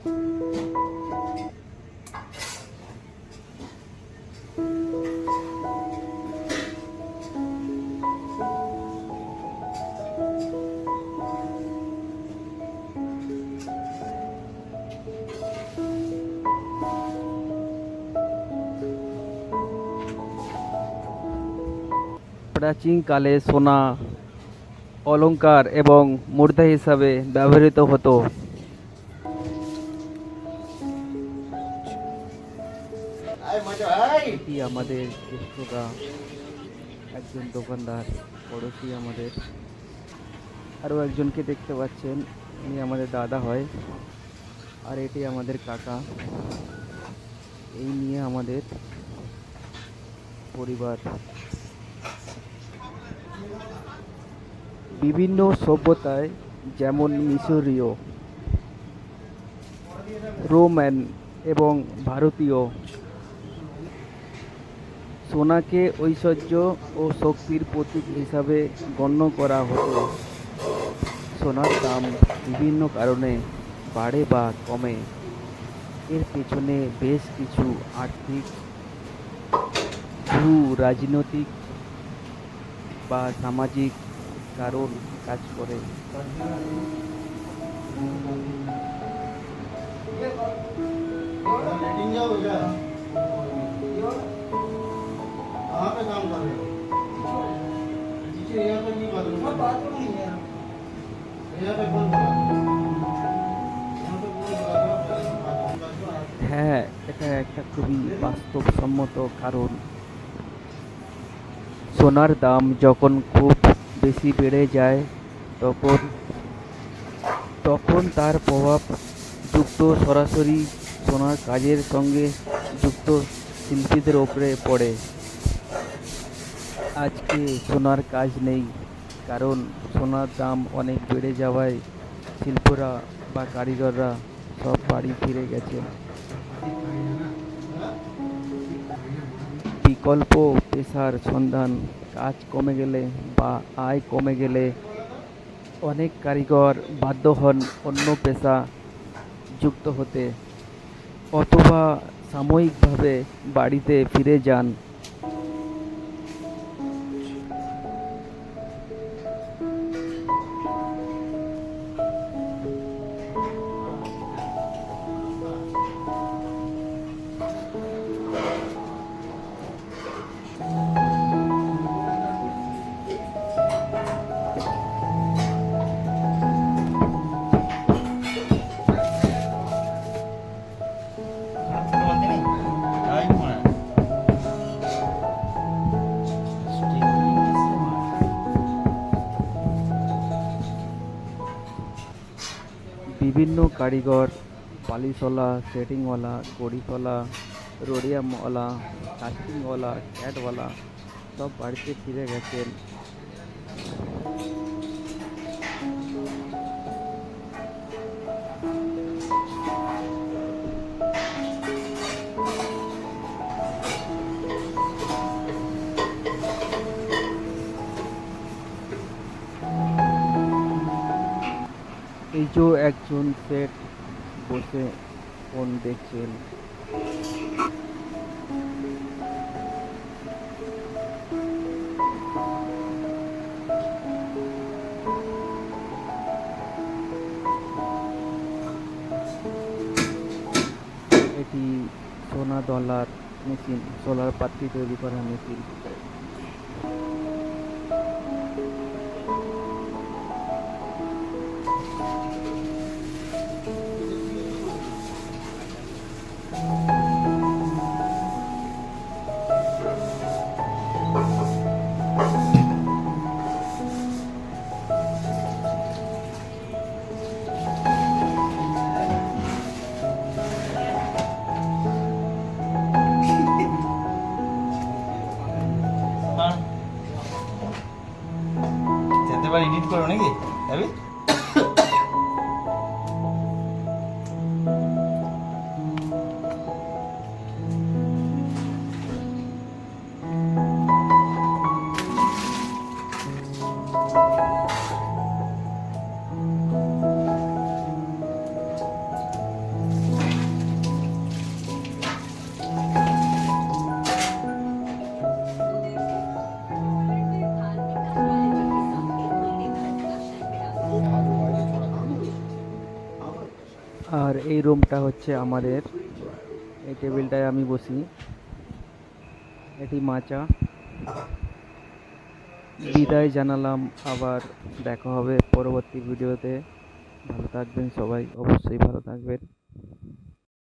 প্রাচীনকালে সোনা অলংকার এবং মুদ্রা হিসাবে ব্যবহৃত হতো। এটি আমাদের জ্যেষ্ঠরা একজন দোকানদার, পড়োশি আমাদের। আরও একজনকে দেখতে পাচ্ছেন, উনি আমাদের দাদা হয়, আর এটি আমাদের কাকা। এই নিয়ে আমাদের পরিবার। বিভিন্ন সভ্যতায়, যেমন মিশরীয়, রোমান এবং ভারতীয় সোনাকে ঐশ্বর্য ও শক্তির প্রতীক হিসাবে গণ্য করা হতো সোনার দাম বিভিন্ন কারণে বাড়ে বা কমে এর পেছনে বেশ কিছু আর্থিক, ভূ, রাজনৈতিক বা সামাজিক কারণ কাজ করে Thank you. হ্যাঁ এটা একটা খুবই বাস্তবসম্মত কারণ। সোনার দাম যখন খুব বেশি বেড়ে যায়, তখন তখন তার প্রভাব যুক্ত সরাসরি সোনার কাজের সঙ্গে যুক্ত শিল্পীদের ওপরে পড়ে। আজকে সোনার কাজ নেই। কারণ সোনার দাম অনেক বেড়ে যাওয়ায় শিল্পরা বা কারিগররা সব বাড়ি ফিরে গেছে। বিকল্প পেশার সন্ধান, কাজ কমে গেলে বা আয় কমে গেলে অনেক কারিগর বাধ্য হন অন্য পেশা যুক্ত হতে। অথবা সাময়িকভাবে বাড়িতে ফিরে যান। বিভিন্ন কারিগর পালিশওয়ালা সেটিংওয়ালা কড়িওয়ালা রোডিয়ামওয়ালা কাস্টিংওয়ালা ক্যাটওয়ালা সব বাড়িতে ফিরে গেছেন। এই যে একজন সেট বসে ফোন দেখছেন। এটি সোনা ডলার মেশিন, সোলার পাত্রি তৈরি করা মেশিন। পারি এডিট করো নাকি যাবি? আর এই রুমটা হচ্ছে আমাদের। এই টেবিলটায় আমি বসি। এটি মাচা। বিদায় জানালাম, আবার দেখা হবে পরবর্তী ভিডিওতে ভালো থাকবেন সবাই, অবশ্যই ভালো থাকবেন।